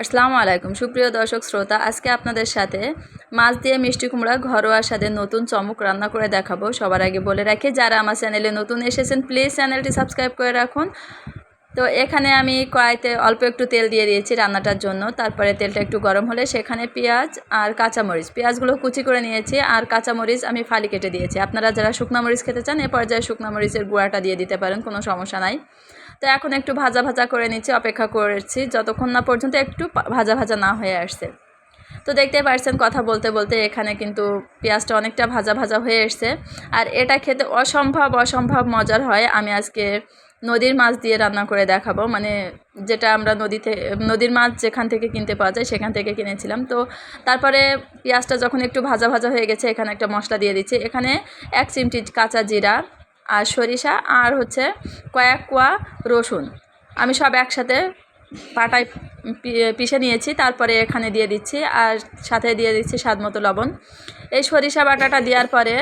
আসসালামু আলাইকুম। সুপ্রিয় দর্শক শ্রোতা, আজকে আপনাদের সাথে মাছ দিয়ে মিষ্টি কুমড়া ঘরোয়া স্বাদে নতুন চমক রান্না করে দেখাবো। সবার আগে বলে রাখি, যারা আমার চ্যানেলে নতুন এসেছেন প্লিজ চ্যানেলটি সাবস্ক্রাইব করে রাখুন। তো এখানে আমি কড়াইতে অল্প একটু তেল দিয়ে দিয়েছি রান্নাটার জন্য। তারপরে তেলটা একটু গরম হলে সেখানে পেঁয়াজ আর কাঁচামরিচ। পেঁয়াজগুলো কুচি করে নিয়েছি আর কাঁচামরিচ আমি ফালি কেটে দিয়েছি। আপনারা যারা শুকনামরিচ খেতে চান, এ পর্যায়ে শুকনা মরিচের গুঁড়াটা দিয়ে দিতে পারেন, কোনো সমস্যা নাই। তো এখন একটু ভাজা ভাজা করে নিচ্ছি, অপেক্ষা করেছি। যতক্ষণ না পর্যন্ত একটু ভাজা ভাজা না হয়ে আসছে। তো দেখতে পারছেন কথা বলতে বলতে এখানে কিন্তু পেঁয়াজটা অনেকটা ভাজা ভাজা হয়ে এসছে। আর এটা খেতে অসম্ভব অসম্ভব মজার হয়। আমি আজকে নদীর মাছ দিয়ে রান্না করে দেখাবো। মানে যেটা আমরা নদীতে, নদীর মাছ যেখান থেকে কিনতে পাওয়া যায় সেখান থেকে কিনেছিলাম। তো তারপরে পেঁয়াজটা যখন একটু ভাজা ভাজা হয়ে গেছে, এখানে একটা মশলা দিয়ে দিচ্ছি। এখানে এক চিমটি কাঁচা জিরা আর সরিষা আর হচ্ছে কয়েক কোয়া রসুন। আমি সব একসাথে পাটায় পিষে নিয়েছি, তারপরে এখানে দিয়ে দিচ্ছি আর সাথে দিয়ে দিচ্ছি স্বাদ মতো লবণ। এই সরিষা বাটাটা দেওয়ার পরে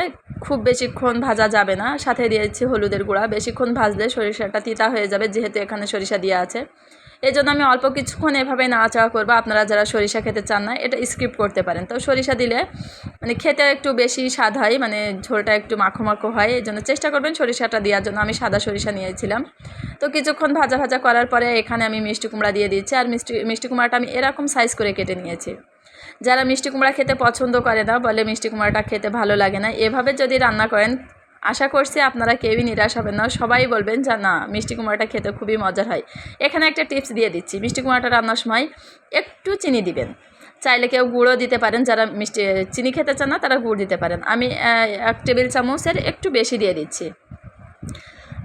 খুব বেশিক্ষণ ভাজা যাবে না। সাথে দিয়ে দিচ্ছি হলুদের গুঁড়া। বেশিক্ষণ ভাজলে সরিষাটা তিতা হয়ে যাবে, যেহেতু এখানে সরিষা দেওয়া আছে। এই জন্য আমি অল্প কিছুক্ষণ এভাবে নাড়াচাড়া করব। আপনারা যারা সরিষা খেতে চান না, এটা স্কিপ করতে পারেন। তো সরিষা দিলে মানে খেতে একটু বেশি স্বাদ হয় মানে ঝোলটা একটু মাখো মাখো হয় এই জন্য চেষ্টা করবেন সরিষাটা দেওয়ার জন্য। আমি সাদা সরিষা নিয়েছিলাম। তো কিছুক্ষণ ভাজা ভাজা করার পরে এখানে আমি মিষ্টি কুমড়া দিয়ে দিচ্ছি। আর মিষ্টি মিষ্টি কুমড়াটা আমি এরকম সাইজ করে কেটে নিয়েছি। যারা মিষ্টি কুমড়া খেতে পছন্দ করে না, বলে মিষ্টি কুমড়াটা খেতে ভালো লাগে না, এভাবে যদি রান্না করেন আশা করছি আপনারা কেউই নিরাশ হবেন না। সবাই বলবেন যে, না, মিষ্টি কুমড়াটা খেতে খুবই মজার হয়। এখানে একটা টিপস দিয়ে দিচ্ছি। মিষ্টি কুমড়াটা রান্নার সময় একটু চিনি দিবেন। চাইলে কেউ গুঁড়ো দিতে পারেন। যারা মিষ্টি, চিনি খেতে চান না, তারা গুড় দিতে পারেন। আমি এক টেবিল চামচের একটু বেশি দিয়ে দিচ্ছি।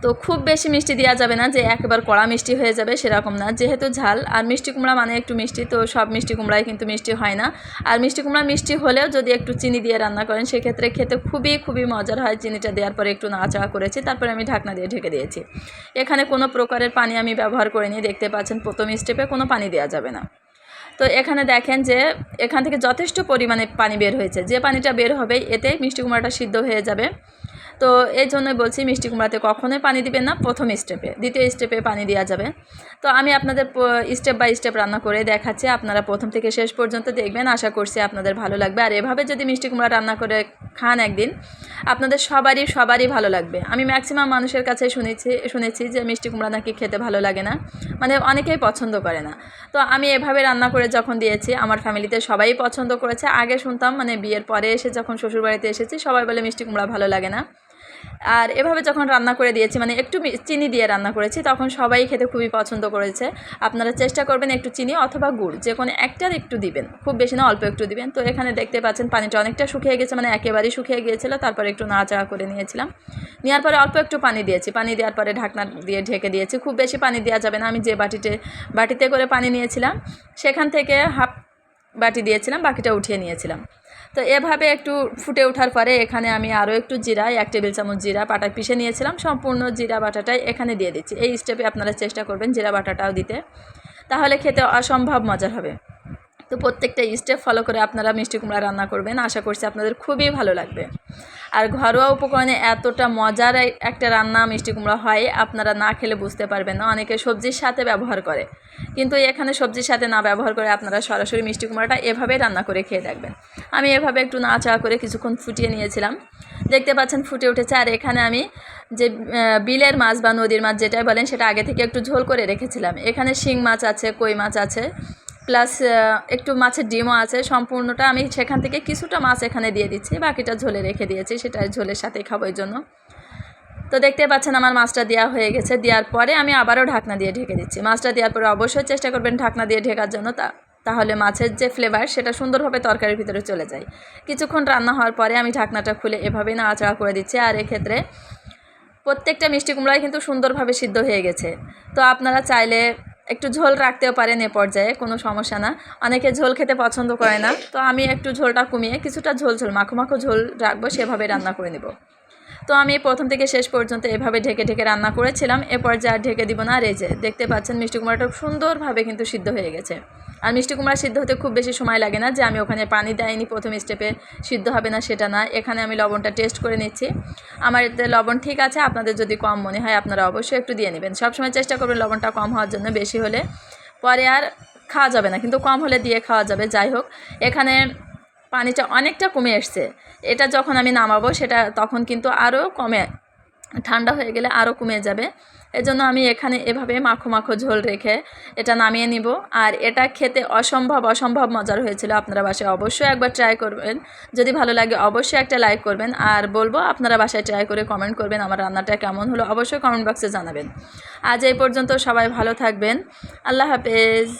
তো খুব বেশি মিষ্টি দেওয়া যাবে না যে একেবারে কড়া মিষ্টি হয়ে যাবে সেরকম না। যেহেতু ঝাল, আর মিষ্টি কুমড়া মানে একটু মিষ্টি, তো সব মিষ্টি কুমড়াই কিন্তু মিষ্টি হয় না। আর মিষ্টি কুমড়া মিষ্টি হলেও যদি একটু চিনি দিয়ে রান্না করেন, সেক্ষেত্রে খেতে খুবই খুবই মজার হয়। চিনিটা দেওয়ার পরে একটু নাড়াচাড়া করেছি, তারপরে আমি ঢাকনা দিয়ে ঢেকে দিয়েছি। এখানে কোনো প্রকারের পানি আমি ব্যবহার করে করিনি, দেখতে পাচ্ছেন প্রথম স্টেপে কোনো পানি দেওয়া যাবে না। তো এখানে দেখেন যে এখান থেকে যথেষ্ট পরিমাণে পানি বের হয়েছে। যে পানিটা বের হবে, এতে মিষ্টি কুমড়াটা সিদ্ধ হয়ে যাবে। তো এই জন্যই বলছি মিষ্টি কুমড়াতে কখনোই পানি দিবেন না প্রথম স্টেপে, দ্বিতীয় স্টেপে পানি দেওয়া যাবে। তো আমি আপনাদের স্টেপ বাই স্টেপ রান্না করে দেখাচ্ছি, আপনারা প্রথম থেকে শেষ পর্যন্ত দেখবেন, আশা করছি আপনাদের ভালো লাগবে। আর এভাবে যদি মিষ্টি কুমড়া রান্না করে খান একদিন, আপনাদের সবারই সবারই ভালো লাগবে। আমি ম্যাক্সিমাম মানুষের কাছে শুনেছি শুনেছি যে মিষ্টি কুমড়া নাকি খেতে ভালো লাগে না মানে অনেকেই পছন্দ করে না। তো আমি এভাবে রান্না করে যখন দিয়েছি, আমার ফ্যামিলিতে সবাই পছন্দ করেছে। আগে শুনতাম মানে বিয়ের পরে এসে যখন শ্বশুরবাড়িতে এসেছি, সবাই বলে মিষ্টি কুমড়া ভালো লাগে না। আর এভাবে যখন রান্না করে দিয়েছি মানে একটু চিনি দিয়ে রান্না করেছি, তখন সবাই খেতে খুবই পছন্দ করেছে। আপনারা চেষ্টা করবেন একটু চিনি অথবা গুড়, যে কোনো একটার একটু দিবেন। খুব বেশি না, অল্প একটু দিবেন। তো এখানে দেখতে পাচ্ছেন পানিটা অনেকটা শুকিয়ে গেছে মানে একেবারেই শুকিয়ে গিয়েছিল। তারপরে একটু নাড়াচাড়া করে নিয়েছিলাম। নেওয়ার পরে অল্প একটু পানি দিয়েছি। পানি দেওয়ার পরে ঢাকনা দিয়ে ঢেকে দিয়েছি। খুব বেশি পানি দেওয়া যাবে না। আমি যে বাটিতে বাটিতে করে পানি নিয়েছিলাম, সেখান থেকে হাফ বাটি দিয়েছিলাম, বাকিটা উঠিয়ে নিয়েছিলাম। তো এভাবে একটু ফুটে ওঠার পরে এখানে আমি আরও একটু জিরা, এক টেবিল চামচ জিরা বাটা পিষে নিয়েছিলাম। সম্পূর্ণ জিরা বাটাটাই এখানে দিয়ে দিচ্ছি। এই স্টেপে আপনারা চেষ্টা করবেন জিরা বাটাটাও দিতে। তাহলে খেতে অসম্ভব মজার হবে। তো প্রত্যেকটা স্টেপ ফলো করে আপনারা মিষ্টি কুমড়া রান্না করবেন। আশা করছি আপনাদের খুবই ভালো লাগবে। আর ঘরোয়া উপকরণে এতটা মজার একটা রান্না মিষ্টি কুমড়া হয়, আপনারা না খেলে বুঝতে পারবেন না। অনেকে সবজির সাথে ব্যবহার করে। কিন্তু এখানে সবজির সাথে না ব্যবহার করে আপনারা সরাসরি মিষ্টি কুমড়াটা এভাবেই রান্না করে খেয়ে দেখবেন। আমি এভাবে একটু নাড়াচাড়া করে কিছুক্ষণ ফুটিয়ে নিয়েছিলাম। দেখতে পাচ্ছেন ফুটে উঠেছে। আর এখানে আমি যে বিলের মাছ বা নদীর মাছ যেটাই বলেন, সেটা আগে থেকে একটু ঝোল করে রেখেছিলাম। এখানে শিং মাছ আছে, কই মাছ আছে। প্লাস একটু মাছের ডিমও আছে, সম্পূর্ণটা আমি সেখান থেকে কিছুটা মাছ এখানে দিয়ে দিচ্ছি, বাকিটা ঝোলে রেখে দিয়েছি সেটা ঝোলের সাথে খাব জন্য। তো দেখতে পাচ্ছেন আমার মাছটা দেওয়া হয়ে গেছে, দেওয়ার পরে আমি আবারও ঢাকনা দিয়ে ঢেকে দিচ্ছি। মাছটা দেওয়ার পরে অবশ্যই চেষ্টা করবেন ঢাকনা দিয়ে ঢেকার জন্য, তা তাহলে মাছের যে ফ্লেভার সেটা সুন্দরভাবে তরকারির ভিতরে চলে যায়। কিছুক্ষণ রান্না হওয়ার পরে আমি ঢাকনাটা খুলে এভাবে নাড়াচাড়া করে দিচ্ছি, আর এক্ষেত্রে প্রত্যেকটা মিষ্টি কুমড়াই কিন্তু সুন্দরভাবে সিদ্ধ হয়ে গেছে। তো আপনারা চাইলে একটু ঝোল রাখতেও পারেন এ পর্যায়ে, কোনো সমস্যা না। অনেকে ঝোল খেতে পছন্দ করে না। তো আমি একটু ঝোলটা কমিয়ে কিছুটা ঝোল ঝোল, মাখো মাখো ঝোল রাখব সেভাবে রান্না করে নেব। তো আমি প্রথম থেকে শেষ পর্যন্ত এভাবে ঢেকে ঢেকে রান্না করেছিলাম। এরপর আর ঢেকে দিব না এই দেখতে পাচ্ছেন মিষ্টি কুমড়াটা সুন্দরভাবে কিন্তু সিদ্ধ হয়ে গেছে। আর মিষ্টি কুমড়া সিদ্ধ হতে খুব বেশি সময় লাগে না যে আমি ওখানে পানি দেয়নি প্রথম স্টেপে সিদ্ধ হবে না সেটা না। এখানে আমি লবণটা টেস্ট করে নিচ্ছি। আমার এতে লবণ ঠিক আছে, আপনাদের যদি কম মনে হয় আপনারা অবশ্যই একটু দিয়ে নেবেন। সবসময় চেষ্টা করবেন লবণটা কম হওয়ার জন্য বেশি হলে। পরে আর খাওয়া যাবে না, কিন্তু কম হলে দিয়ে খাওয়া যাবে। যাই হোক, এখানে পানিটা অনেকটা কমে এসছে। এটা যখন আমি নামাবো সেটা তখন কিন্তু আরও কমে, ঠান্ডা হয়ে গেলে আরও কমে যাবে। এজন্য আমি এখানে এভাবে মাখো মাখো ঝোল রেখে এটা নামিয়ে নিব। আর এটা খেতে অসম্ভব অসম্ভব মজার হয়েছিল আপনারা বাসায় অবশ্যই একবার ট্রাই করবেন। যদি ভালো লাগে অবশ্যই একটা লাইক করবেন। আর বলব আপনারা বাসায় ট্রাই করে কমেন্ট করবেন আমার রান্নাটা কেমন হলো অবশ্যই কমেন্ট বক্সে জানাবেন। আজ এই পর্যন্ত সবাই ভালো থাকবেন। আল্লাহ হাফেজ।